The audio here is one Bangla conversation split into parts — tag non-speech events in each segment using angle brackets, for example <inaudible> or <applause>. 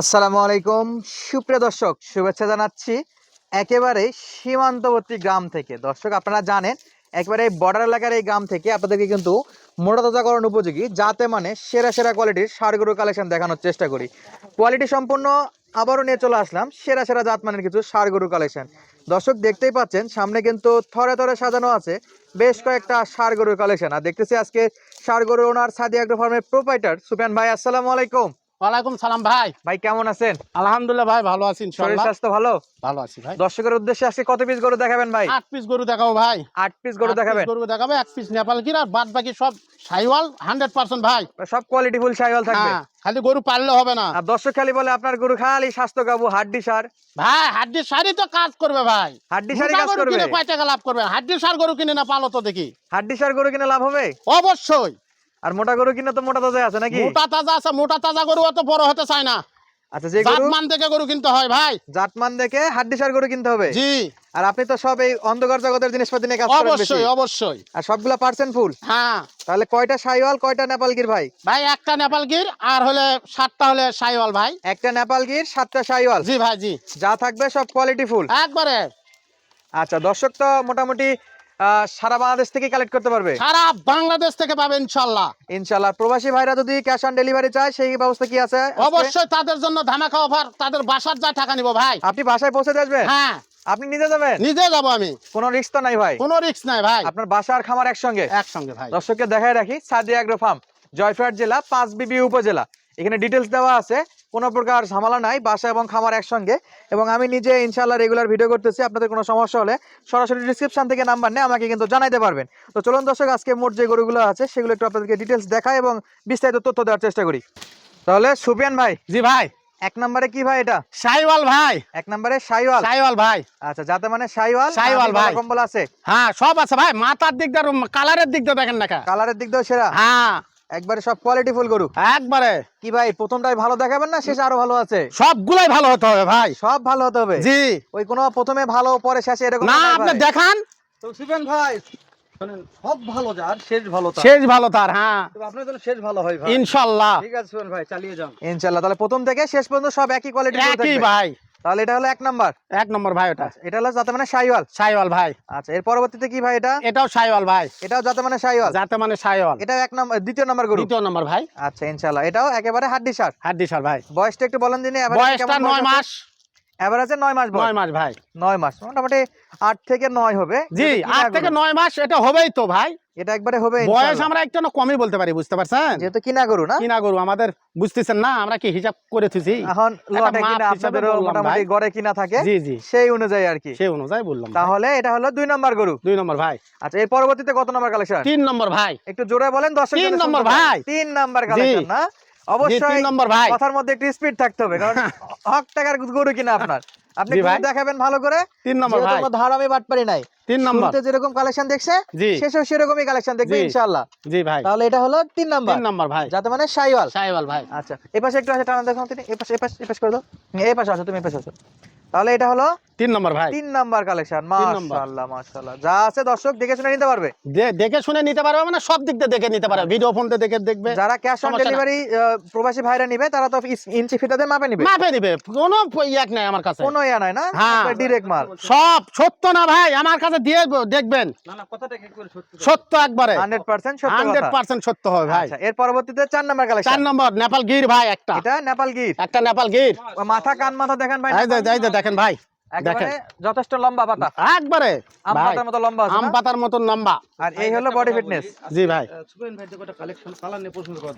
আসসালামু আলাইকুম। সুপ্রিয় দর্শক, শুভেচ্ছা জানাচ্ছি একেবারে সীমান্তবর্তী গ্রাম থেকে। দর্শক, আপনারা জানেন, একেবারে বর্ডার এলাকার এই গ্রাম থেকে আপনাদেরকে কিন্তু মোটা তাজাকরণ উপযোগী, যাতে মানে সেরা সেরা কোয়ালিটির সারগরু কালেকশন দেখানোর চেষ্টা করি। কোয়ালিটি সম্পূর্ণ আবারও নিয়ে চলে আসলাম, সেরা সেরা জাত মানের কিছু সারগরু কালেকশন দর্শক, দেখতেই পাচ্ছেন, সামনে কিন্তু থরে থরে সাজানো আছে বেশ কয়েকটা সারগরুর কালেকশন আর দেখতেছি আজকে সারগরু ওনার সাদি আগ্রো ফার্মের প্রোপাইটার সুফিয়ান ভাই, আসসালামু আলাইকুম। ওয়ালাইকুম সালাম ভাই। ভাই কেমন আছেন? আলহামদুলিল্লাহ ভাই ভালো আছি শরীর স্বাস্থ্য ভালো? ভালো আছি ভাই। দর্শকের উদ্দেশ্যে আজকে কত পিস গরু দেখাবেন ভাই? আট পিস গরু দেখাবো ভাই। আট পিস গরু দেখাবেন? গরু দেখাবে এক পিস নেপাল কির আর বাদ বাকি সব সাইওয়াল হান্ড্রেড পার্সেন্ট ভাই। সব কোয়ালিটি ফুল সাইওয়াল থাকবে। হ্যাঁ খালি গরু পারলে হবে না। আর দর্শক খালি বলে আপনার গরু খালি স্বাস্থ্য কাবু হাড্ডি সার। ভাই হাড্ডি সারই তো কাজ করবে ভাই। হাড্ডি সারি কাজ করবে কিনে কয় টাকা লাভ করবে? হাড্ডি সার গরু কিনে না পালো তো দেখি। হাড্ডি সার গরু কিনে লাভ হবে? অবশ্যই। আর মোটা গরু কিনে তো মোটা তাজা আছে নাকি? মোটা তাজা আছে মোটা তাজা গরু অত বড় হতে চায় না। আচ্ছা যে জাতমান থেকে গরু কিনতে হয় ভাই। জাতমান দেখে হাড্ডি সার গরু কিনতে হবে? জি। আর আপনি তো সব এই অন্ধকার জগতের জিনিসপাতি নিয়ে কাজ করেন বেশি। অবশ্যই অবশ্যই। আর সবগুলা পার্সেন্ট ফুল? হ্যাঁ। তাহলে কয়টা সাইওয়াল কয়টা নেপাল গির ভাই? ভাই একটা নেপাল গির আর হলে সাতটা হলে সাইওয়াল ভাই। একটা নেপাল গির সাতটা সাইওয়াল। জি ভাই জি। যা থাকবে সব কোয়ালিটি ফুল। একবারে। আচ্ছা দর্শক তো মোটামুটি সারা বাংলাদেশ থেকে কালেক্ট করতে পারবে? সারা বাংলাদেশ থেকে পাবে ইনশাল্লাহ। ইনশাল্লাহ। প্রবাসী ভাইরা যদি ক্যাশ অন ডেলিভারি চায় সেই ব্যবস্থা কি আছে অবশ্যই তাদের জন্য ধামাকা অফার তাদের বাসার যা টাকা নিব ভাই। আপনি বাসায় পৌঁছে আসবেন? হ্যাঁ। আপনি নিজে যাবেন? নিজে যাব আমি। কোনো রিস্ক তো নাই ভাই। কোনো রিস্ক নাই ভাই। আপনার বাসা আর খামার একসঙ্গে? একসঙ্গে ভাই। দর্শককে দেখায় রাখি সাদিয়া অ্যাগ্রো ফার্ম জয়ফ্রাট জেলা পাঁচ বিবি উপজেলা। এখানে ডিটেলস দেওয়া আছে। কোনো প্রকার ঝামেলা নাই বাসা এবং খামার একসঙ্গে। এবং আমি নিজে ইনশাল্লাহ রেগুলার ভিডিও করতেছি আপনাদের কোনো সমস্যা হলে সরাসরি ডিসক্রিপশন থেকে নাম্বার নেই আমাকে কিন্তু জানাইতে পারবেন। তো চলুন দর্শক আজকে মোট যে গরুগুলো আছে সেগুলো একটু আপনাদেরকে ডিটেলস দেখাই এবং বিস্তারিত তথ্য দেওয়ার চেষ্টা করি। তাহলে সুপিয়ান ভাই জি ভাই। এক নম্বরে কি ভাই এটা? সাইওয়াল ভাই। এক নম্বরে সাইওয়াল সাইওয়াল ভাই। আচ্ছা যাতে মানে সাইওয়াল সাইওয়াল ভাই। কম্বল আছে। হ্যাঁ সব আছে ভাই। মাথার দিক দিয়ে কালারের দিক দিয়ে দেখেন না কালারের দিক দিয়েও সেরা। হ্যাঁ। একবারে সব কোয়ালিটি ফুল গরু। একবারে। কি ভাই প্রথমটাই ভালো দেখাবেন না? শেষ আরও ভালো আছে? সবগুলাই ভালো হতে হবে ভাই। সব ভালো হতে হবে? জি। ওই কোনো প্রথমে ভালো পরে শেষে এরকম না আপনি দেখান। তো শিবেন ভাই সব ভালো যার শেষ ভালো তার। শেষ ভালো তার হ্যাঁ। আপনার জন্য শেষ ভালো হয় ভাই। ইনশাল্লাহ। ঠিক আছে ভাই চালিয়ে যান। ইনশাল্লাহ তাহলে প্রথম থেকে শেষ পর্যন্ত সব একই কোয়ালিটি একই ভাই। তাহলে এটা হলো এক নাম্বার। এক নম্বর ভাই ওটা। এটা হলো যাতে মানে সাইওয়াল সাইওয়াল ভাই। আচ্ছা এর পরবর্তীতে কি ভাই এটা? এটাও সাইওয়াল ভাই। এটাও যাতে মানে সাইওয়াল যাতে মানে সাইওয়াল এটাও এক নম্বর দ্বিতীয় নাম্বার গরু? দ্বিতীয় নম্বর ভাই। আচ্ছা ইনশাল্লাহ এটাও একেবারে হাড্ডি সার হাড্ডি সার ভাই। বয়সটা একটু বলেন দিনে বয়সটা নয় মাস। এভারেজে নয় মাস নয় মাস ভাই। নয় মাস মোটামুটি আট থেকে নয় হবে। জি আট থেকে। নয় মাস এটা হবেই তো ভাই। এটা একবারে হবে বয়স আমরা একটু না কমই বলতে পারি বুঝতে পারছেন? যেহেতু কিনা গরু না? কিনা গরু আমাদের বুঝতেছেন না আমরা কি হিসাব করে থুছি এখন লটে কিনা আপনাদেরও মোটামুটি গড়ে কিনা থাকে জি জি। সেই অনুযায়ী আর কি। সেই অনুযায়ী বললাম তাহলে এটা হলো দুই নম্বর গরু। দুই নম্বর ভাই। আচ্ছা এর পরবর্তীতে কত নম্বর কালেকশন তিন নম্বর ভাই। একটু জোরে বলেন দর্শক তিন নম্বর ভাই। তিন নম্বর কালেকশন না? অবশ্যই নম্বর ভাই। কথার মধ্যে একটু স্পিড থাকতে হবে কারণ <laughs> হক টাকার গরু কিনা আপনার। আপনি। দেখাবেন ভালো করে। তিন নম্বর ভাই। কোনো ধার আমি বাটপারি নাই। তিন নম্বর। যেরকম কালেকশন দেখছে শেষেও সেরকমই কালেকশন দেখবে। ইনশাআল্লাহ। জি ভাই। তাহলে এটা হলো তিন নম্বর। তিন নম্বর ভাই। যাতে মানে সাইওয়াল। সাইওয়াল ভাই। আচ্ছা এই পাশে একটু আছে টানা দেখো তিনি। এই পাশে এই পাশে এই পাশে করে দাও। এই পাশে আসো তুমি এই পাশে আসো। তাহলে এটা হলো তিন নম্বর ভাই। তিন নাম্বার কালেকশন মাশাআল্লাহ মাশাআল্লাহ। যা আছে দর্শক দেখে শুনে নিতে পারবে। দেখে শুনে নিতে পারবে মানে সব দিক দিয়ে দেখে নিতে পারবে। ভিডিও ফোনতে দেখে দেখবে। যারা ক্যাশ অন ডেলিভারি প্রবাসী ভাইরা নিবে তারা তো ইঞ্চি ফিটাতে মাপে নিবে। মাপে নিবে। কোনো ইয়াক নাই আমার কাছে। কোনো ইয়া নাই না? হ্যাঁ। ডিরেক্ট মাল। সব সত্য না ভাই আমার কাছে দিয়ে দেখবেন। না না কথাটা কি করে সত্যি। সত্য একবারে। 100% সত্য হান্ড্রেড কথা পার্সেন্ট সত্য হবে ভাই। আচ্ছা এর পরবর্তীতে চার নাম্বার চার কালেকশন নম্বর নেপাল গির ভাই একটা। এটা নেপাল গির। একটা নেপাল গির। মাথা কান মাথা দেখেন ভাই এই যে এই যে দেখেন ভাই একেবারে যথেষ্ট লম্বা পাতা। একবারে আম পাতার মতো লম্বা আছে আম পাতার মতন লম্বা। আর এই হলো বডি ফিটনেস জি ভাই। ভাই দেখো কালেকশন কালার নিয়ে পছন্দ দরকার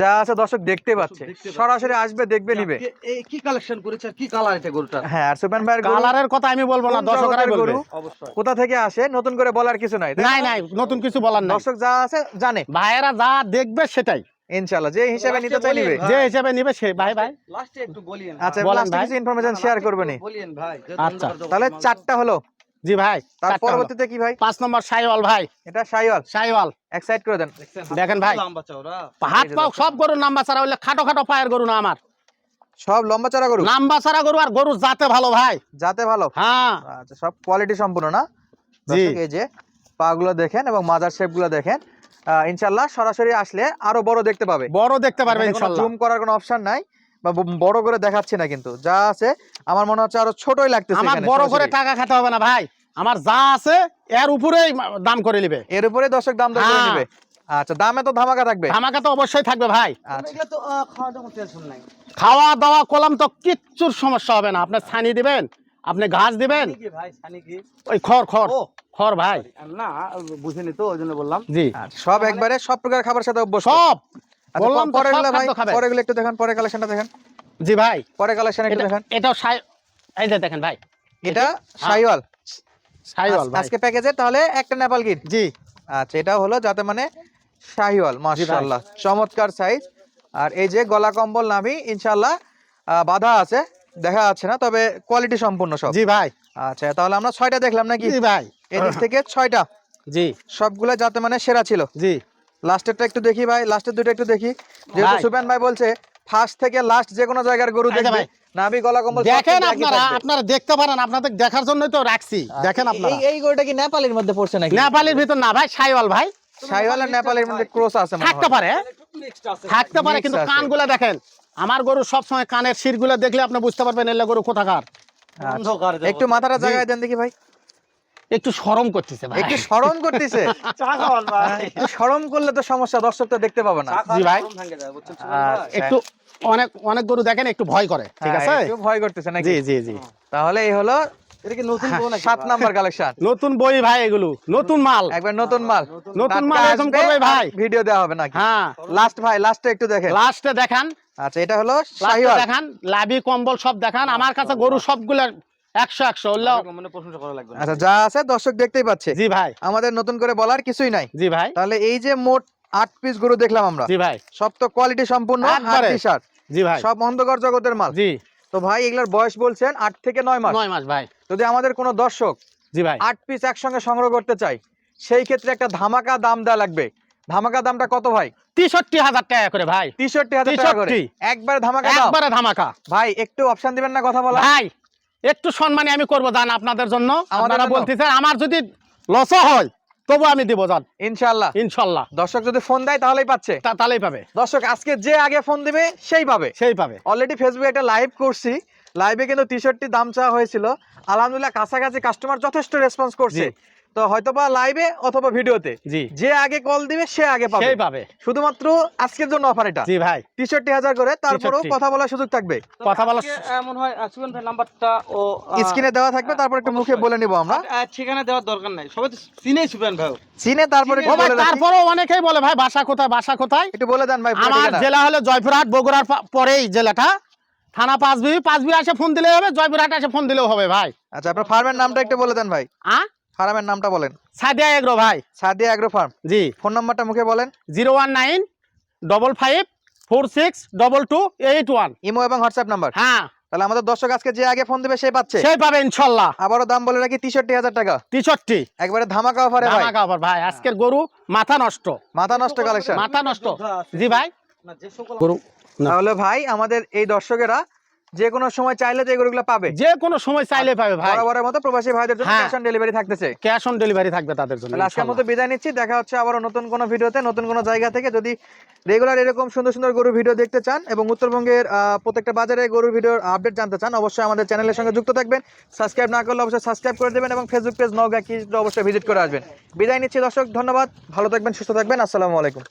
যা আছে দর্শক দেখতে পাচ্ছে। সরাসরি আসবে দেখবে নিবে। এই কি কালেকশন করেছে আর কি কালার এটা গরুটা হ্যাঁ আর সুপেন ভাইয়ের কালারের কথা আমি বলব না দর্শকরাই বলবে। অবশ্যই। কোথা থেকে আসে? নতুন করে বলার কিছু নাই নাই নাই নতুন কিছু বলার নাই। দর্শক যা আছে জানে। ভাইয়েরা যা দেখবে সেটাই। ইনশাআল্লাহ যে হিসেবে নিতে চাই নিবে। যে হিসেবে নিবে সে ভাই ভাই। লাস্টে একটু বলিয়েন আচ্ছা বলেন ভাই। কিছু ইনফরমেশন শেয়ার করবেনি বলিয়েন ভাই আচ্ছা, তাহলে চারটা হলো? জি ভাই তার পরবর্তীতে কি ভাই? পাঁচ নম্বর সাইওয়াল ভাই। এটা সাইওয়াল। সাইওয়াল। এক সাইড করে দেন। দেখেন ভাই। লম্বা চওড়া। হাত পাও সব গরুর নাম্বা ছাড়া হইলে খাটো খাটো পায়ের গরু না আমার। সব লম্বা চড়া গরু? নাম্বা ছাড়া গরু আর গরু জাতে ভালো ভাই। যাতে ভালো? হ্যাঁ। আচ্ছা সব কোয়ালিটি সম্পূর্ণ না? জি। এই যে পা গুলো দেখেন এবং মাজার শেপগুলো দেখেন। ইনশাল্লাহ সরাসরি আসলে আরও বড় দেখতে পাবে। বড় দেখতে পারবে ইনশাল্লাহ জুম করার কোনো অপশন নাই বা বড় করে দেখাচ্ছি না কিন্তু। যা আছে আমার মনে হচ্ছে আরও ছোটই লাগতেছে আমার বড় করে টাকা খেতে হবে না ভাই। আমার যা আছে এর উপরেই দাম করে নিবে। এর উপরে দর্শক দাম করে হ্যাঁ। নেবে। আচ্ছা দামে তো ধামাকা থাকবে। ধামাকা তো অবশ্যই থাকবে ভাই। আচ্ছা। খাওয়া দাওয়া টেনশন নাই। খাওয়া দাওয়া কলাম তো কিচ্ছুর সমস্যা হবে না। আপনি ছানি দিবেন আপনি ঘাস দিবেন? কি ভাই সানি কি ওই খড় খড়। খড় ভাই। না বুঝিনি তো ওই জন্য বললাম। জি। সব একবারে সব প্রকার খাবার সাথে অভ্যস্ত। সব! আচ্ছা, বললাম পরে গুলো ভাই পরে গুলো একটু দেখেন পরে কালেকশনটা দেখেন। জি ভাই। পরে কালেকশন একটু দেখেন। এটাও সাই এই যে দেখেন ভাই। এটা শাইওয়াল সাইওয়াল। ভাই। আজকে প্যাকেজে তাহলে একটা নেপাল গিট জি। আচ্ছা এটা হলো যাতে মানে শাহিওয়াল মাশাআল্লাহ। চমৎকার সাইজ আর এই যে গলা কম্বল নামি ইনশাআল্লাহ আহ, বাধা আছে। দেখা যাচ্ছে না তবে কোয়ালিটি সম্পূর্ণ সব। জি ভাই। আচ্ছা তাহলে আমরা ছয়টা দেখলাম নাকি? জি ভাই। এদিক থেকে ছয়টা। জি। সবগুলো যাতে মানে সেরা ছিল। জি। লাস্টেরটা একটু দেখি ভাই লাস্টের দুটো একটু দেখি। যেহেতু ভাই। সুবেন ভাই বলছে ফার্স্ট থেকে লাস্ট যে কোনো জায়গার গরু দেখবে। ভাই। নাভি গলা কম্বল দেখেন আপনারা আপনারা দেখতে পারেন আপনাদের দেখার জন্যই তো রাখছি। দেখেন আপনারা। এই এই গরুটা কি নেপালের মধ্যে পড়ছে নাকি? নেপালের ভিতর না ভাই সাইওয়াল ভাই। শাহিওয়াল আর নেপালের মধ্যে ক্রস আছে থাকতে পারে। একটু নেক্সট আছে থাকতে পারে কিন্তু। কানগুলা দেখেন। আমার গরু সব সময় কানের শিরগুলো দেখলে আপনি বুঝতে পারবেন এলে গরু কোথাকার। আচ্ছা। একটু মাথাটা জায়গায় দেন দেখি ভাই। একটু শরম করতেছে ভাই। একটু স্মরণ করতেছে? <laughs> চা খাওয়ান ভাই একটু সরম করলে তো সমস্যা দর্শক তো দেখতে পাবে না। জি ভাই। আচ্ছা। একটু অনেক অনেক গরু দেখেন একটু ভয় করে ঠিক হ্যাঁ, আছে? একটু ভয় করতেছে নাকি? জি জি জি। তাহলে এই হলো এটা কি নতুন বউ নাকি? সাত নাম্বার কালেকশন নতুন বই ভাই এগুলো। নতুন মাল। একবার নতুন মাল। নতুন মাল এরকম করবে ভাই? ভিডিও দেওয়া হবে নাকি? হ্যাঁ। লাস্ট ভাই লাস্টে একটু দেখেন। লাস্টে দেখান। আচ্ছা এটা হলো শাহিওয়াল। দেখান। লাভি কম্বল সব দেখান। আমার কাছে গরু সবগুলা একশো একশো। মানে। আচ্ছা যা আছে দর্শক দেখতেই পাচ্ছে। জি ভাই। আমাদের নতুন করে বলার কিছুই নাই। জি ভাই। তাহলে এই যে মোট আট পিস গরু দেখলাম আমরা। জি ভাই। সব তো কোয়ালিটি সম্পূর্ণ জি ভাই। সব অন্ধকার জগতের মাল। জি। তো ভাই এগুলোর বয়স বলছেন আট থেকে নয় মাস। নয় মাস ভাই। যদি আমাদের কোনো দর্শক জি ভাই। আট পিস একসঙ্গে সংগ্রহ করতে চাই সেই ক্ষেত্রে একটা ধামাকা দাম দেওয়া লাগবে। ধামাকা দামটা কত ভাই? তেষট্টি হাজার টাকা করে ভাই। তেষট্টি হাজার টাকা করে। 63 একবার ধামাকা একবারে ধামাকা। ভাই একটু অপশন দিবেন না কথা বলা ভাই একটু সম্মানী আমি করব দান আপনাদের জন্য। আপনারা? বলতেছেন আমার যদি লসও হয় তবু আমি দিব জান। ইনশাল্লাহ ইনশাল্লাহ দর্শক যদি ফোন দেয় তাহলেই পাচ্ছে। তা- তাহলেই পাবে। দর্শক আজকে যে আগে ফোন দিবে সেই পাবে। সেই পাবে। অলরেডি ফেসবুকে একটা লাইভ করছি। লাইভে কিন্তু টি শার্টটি দাম চাওয়া হয়েছিল। আলহামদুলিল্লাহ কাছাকাছি কাস্টমার যথেষ্ট রেসপন্স করছে। তো হয়তোবা লাইভে অথবা ভিডিওতে জি। যে আগে কল দিবে সে আগে পাবে। সেই পাবে। শুধুমাত্র আজকের জন্য অফার এটা। জি ভাই। টি শার্টটি হাজার করে তারপরেও কথা বলার সুযোগ থাকবে। কথা বলা আজকে, আহ, মনে হয় আহ, সুমন ভাই নাম্বারটা ও স্ক্রিনে দেওয়া থাকবে তারপর একটু মুখে বলে নিব আমরা। ঠিকানা দেওয়ার দরকার নাই। সবাই তো চিনেই সুবেন ভাই। চিনে তারপরে একটু ভাই। তারপরেও অনেকেই বলে ভাই বাসা কোথায় বাসা কোথায়? একটু বলে দেন ভাই আমার জেলা হলো জয়পুরহাট বগুড়ার পরেই জেলাটা। থানা পাঁচবি পাঁচবি আসে ফোন দিলেও হবে জয়পুরহাট এসে ফোন দিলেও হবে ভাই। আচ্ছা আপনার ফার্মের নামটা একটু বলে দেন ভাই। আ? ফার্মের নামটা বলেন। সাদিয়া এগ্রো ভাই। Sadia agro farm. জি। ফোন নাম্বারটা মুখে বলেন। Zero one nine double five four six double two eight one. Imo এবং হোয়াটসঅ্যাপ নাম্বার। হ্যাঁ। তাহলে আমাদের দর্শক আজকে যে আগে ফোন দিবে সে পাচ্ছে। সেই পাবে ইনশাল্লাহ। আবারও দাম বলে রাখি তেষট্টি হাজার টাকা। তেষট্টি। একবারে ধামাকা অফারে ভাই। ধামাকা অফার ভাই। আজকের গরু মাথা নষ্ট। মাথা নষ্ট কালেকশন মাথা নষ্ট। জি ভাই। না যে সকল গরু না। তাহলে ভাই আমাদের এই দর্শকেরা যে কোনো সময় চাইলে তো এই গরুগুলো পাবে। যে কোনো সময় চাইলে পাবে ভাই। বরাবরের মতো প্রবাসী ভাইদের জন্য। ক্যাশ অন ডেলিভারি থাকতেছে। ক্যাশ অন ডেলিভারি থাকবে তাদের জন্য আজকের মতো বিদায় নিচ্ছি। দেখা হচ্ছে আবারও নতুন কোনো ভিডিওতে নতুন কোনো জায়গা থেকে। যদি রেগুলার এরকম সুন্দর সুন্দর গরু ভিডিও দেখতে চান এবং উত্তরবঙ্গের প্রত্যেকটা বাজারে গরুর ভিডিওর আপডেট জানতে চান অবশ্যই আমাদের চ্যানেলের সঙ্গে যুক্ত থাকবেন। সাবস্ক্রাইব না করলে অবশ্যই সাবস্ক্রাইব করে দেবেন এবং ফেসবুক পেজ নগা কি অবশ্যই ভিজিট করে আসবেন। বিদায় নিচ্ছি দর্শক ধন্যবাদ। ভালো থাকবেন সুস্থ থাকবেন। আসসালামু আলাইকুম।